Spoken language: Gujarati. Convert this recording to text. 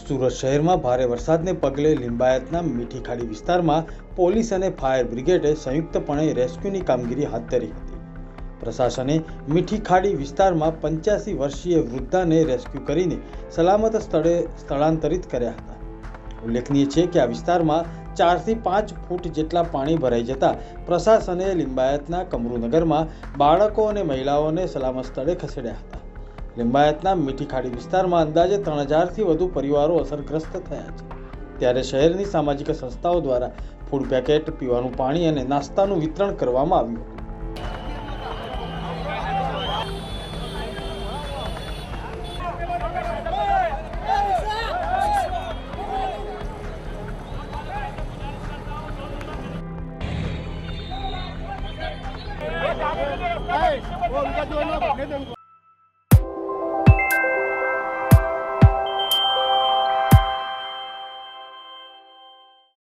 સુરત શહેરમાં ભારે વરસાદને પગલે લિંબાયતના મીઠી ખાડી વિસ્તારમાં પોલીસ અને ફાયર બ્રિગેડે સંયુક્તપણે રેસ્ક્યુની કામગીરી હાથ ધરી હતી. પ્રશાસને મીઠી ખાડી વિસ્તારમાં પંચ્યાસી વર્ષીય વૃદ્ધાને રેસ્ક્યુ કરીને સલામત સ્થળે સ્થળાંતરિત કર્યા હતા. ઉલ્લેખનીય છે કે આ વિસ્તારમાં ચારથી પાંચ ફૂટ જેટલા પાણી ભરાઈ જતા પ્રશાસને લિંબાયતના કમરુનગરમાં બાળકો અને મહિલાઓને સલામત સ્થળે ખસેડ્યા હતા. લિંબાયતના મીઠી ખાડી વિસ્તારમાં અંદાજે ત્રણ હજારથી વધુ પરિવારો અસરગ્રસ્ત થયા છે ત્યારે શહેરની સામાજિક સંસ્થાઓ દ્વારા ફૂડ પેકેટ પીવાનું પાણી અને નાસ્તાનું વિતરણ કરવામાં આવ્યું હતું